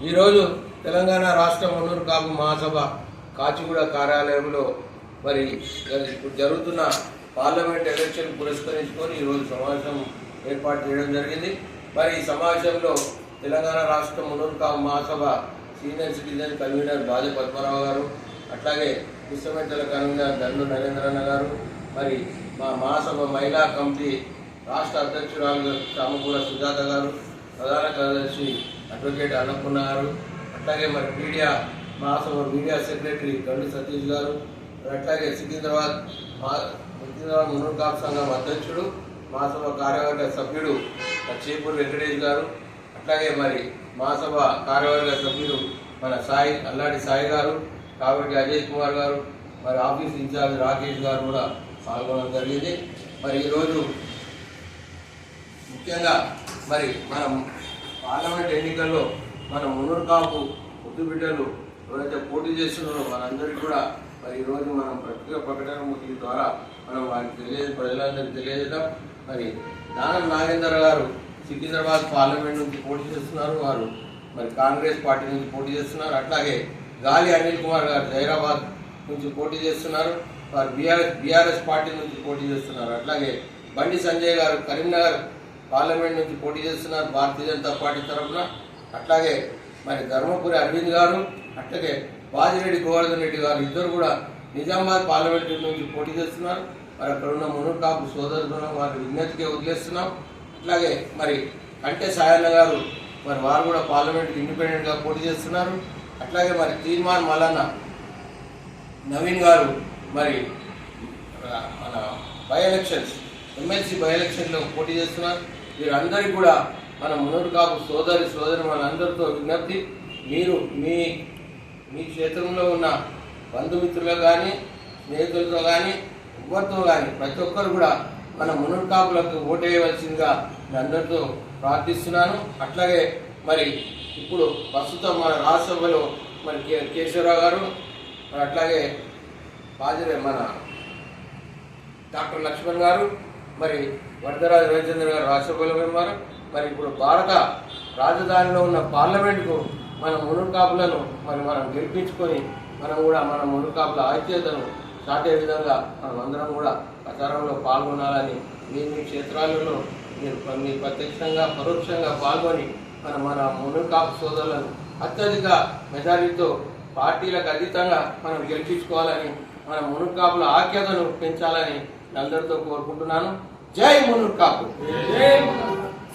ఈరోజు తెలంగాణ రాష్ట్ర మున్నూరు కాపు మహాసభ కాచిగూడ కార్యాలయంలో మరి ఇప్పుడు జరుగుతున్న పార్లమెంట్ ఎలక్షన్ పురస్కరించుకొని ఈరోజు సమావేశం ఏర్పాటు చేయడం జరిగింది. మరి ఈ సమావేశంలో తెలంగాణ రాష్ట్ర మున్నూరు కాపు మహాసభ senior citizen convener Baja Padmarao గారు అట్లాగే విశ్వవిద్యాలయ కన్వీనర్ దండు నరేంద్రన్న గారు మరి మా మహాసభ మహిళా కమిటీ రాష్ట్ర అధ్యక్షురాలు కామకూడ సుజాత గారు ప్రధాన కార్యదర్శి అడ్వకేట్ అన్నపూర్ణ గారు అట్లాగే మరి మీడియా మహాసభ మీడియా సెక్రటరీ గండు సతీష్ గారు మరి అట్లాగే సికింద్రాబాద్ మా సికింద్రాబాద్ మున్నూరు సంఘం అధ్యక్షుడు మహాసభ కార్యవర్గ సభ్యుడు చేపూరి వెంకటేష్ గారు అట్లాగే మరి మహాసభ కార్యవర్గ సభ్యులు మన సాయి అల్లాడి సాయి గారు కాబట్టి అజయ్ కుమార్ గారు మరి ఆఫీస్ ఇన్ఛార్జ్ రాకేష్ గారు కూడా పాల్గొనడం జరిగింది. మరి ఈరోజు ముఖ్యంగా మరి మనం పార్లమెంట్ ఎన్నికల్లో మన మున్నూరు కాపు ముద్దు బిడ్డలు ఎవరైతే పోటీ చేస్తున్నారో వారందరికీ కూడా మరి ఈరోజు మనం ప్రత్యేక ప్రకటన ముఖి ద్వారా మనం వారికి తెలియ ప్రజలందరికీ తెలియజేద్దాం. మరి దానం నాగేందర్ గారు సికింద్రాబాద్ పార్లమెంట్ నుంచి పోటీ చేస్తున్నారు. వారు మరి కాంగ్రెస్ పార్టీ నుంచి పోటీ చేస్తున్నారు. అట్లాగే గాలి అనిల్ కుమార్ గారు హైదరాబాద్ నుంచి పోటీ చేస్తున్నారు. వారు బీఆర్ఎస్ బీఆర్ఎస్ పార్టీ నుంచి పోటీ చేస్తున్నారు. అట్లాగే బండి సంజయ్ గారు కరీంనగర్ పార్లమెంట్ నుంచి పోటీ చేస్తున్నారు భారతీయ జనతా పార్టీ తరఫున. అట్లాగే మరి ధర్మపురి అరవింద్ గారు అట్లాగే బాజిరెడ్డి గోవర్ధన్ రెడ్డి గారు ఇద్దరు కూడా నిజామాబాద్ పార్లమెంట్ నుంచి పోటీ చేస్తున్నారు. మరి అక్కడ ఉన్న మునుకాపు కాపు వారి విజ్ఞతకే వదిలేస్తున్నాం. అట్లాగే మరి కంటే సాయన్న గారు మరి వారు కూడా పార్లమెంట్ ఇండిపెండెంట్గా పోటీ చేస్తున్నారు. అట్లాగే మరి తీర్మాన్ మలానా నవీన్ గారు మరి మన బై ఎలక్షన్స్ ఎమ్మెల్సీ బై ఎలక్షన్లో పోటీ చేస్తున్నారు. వీరందరికీ కూడా మన మునుడు కాపు సోదరి సోదరి మనందరితో విజ్ఞప్తి మీరు మీ మీ క్షేత్రంలో ఉన్న బంధుమిత్రులు కానీ స్నేహితులతో కానీ ఎవరితో కానీ ప్రతి ఒక్కరు కూడా మన మునుడు కాపులకు ఓటేయవలసిందిగా నేను అందరితో ప్రార్థిస్తున్నాను. అట్లాగే మరి ఇప్పుడు ప్రస్తుతం మన రాజ్యసభలో మరి కే కేశవరావు గారు మరి అట్లాగే బాజరే మన డాక్టర్ లక్ష్మణ్ గారు మరి వరదరాజు రవిచంద్ర గారు రాష్ట్రపతి ఉన్నారు మరి ఇప్పుడు భారత రాజధానిలో ఉన్న పార్లమెంటుకు మన మునుకాపులను మరి మనం గెలిపించుకొని మనం కూడా మన మునుకాపుల ఐక్యతను విధంగా మనం అందరం కూడా ప్రచారంలో పాల్గొనాలని మీ మీ క్షేత్రాలలో మీరు మీ మీరు ప్రత్యక్షంగా పరోక్షంగా పాల్గొని మన మన మునుకాపు సోదరులను అత్యధిక మెజారిటీతో పార్టీలకు అతీతంగా మనం గెలిపించుకోవాలని మన మునుగు కాపుల ఆఖ్యతను పెంచాలని అందరితో కోరుకుంటున్నాను. జై మునుగు కాపు జై